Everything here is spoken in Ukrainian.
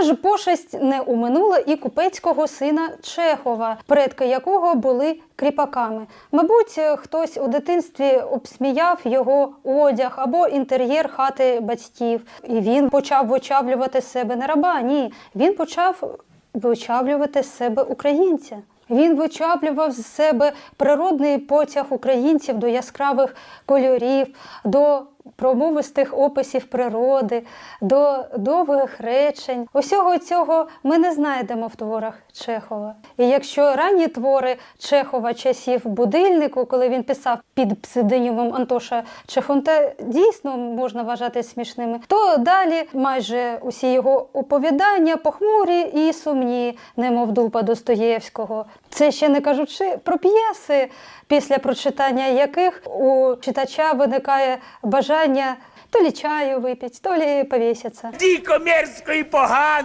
Аж пошесть не уминула і купецького сина Чехова, предки якого були кріпаками. Мабуть, хтось у дитинстві обсміяв його одяг або інтер'єр хати батьків. І він почав вичавлювати себе не раба. Ні, він почав вичавлювати себе українця. Він вичавлював з себе природний потяг українців до яскравих кольорів, до промовистих описів природи, до довгих речень. Усього цього ми не знайдемо в творах Чехова. І якщо ранні твори Чехова часів будильнику, коли він писав під псевдонімом Антоша Чехонта, дійсно можна вважати смішними, то далі майже усі його оповідання похмурі і сумні, немов дупа Достоєвського. Це ще не кажучи про п'єси, після прочитання яких у читача виникає бажання то лі чаю випити, то лі повісяться. Дико мерзко і погано.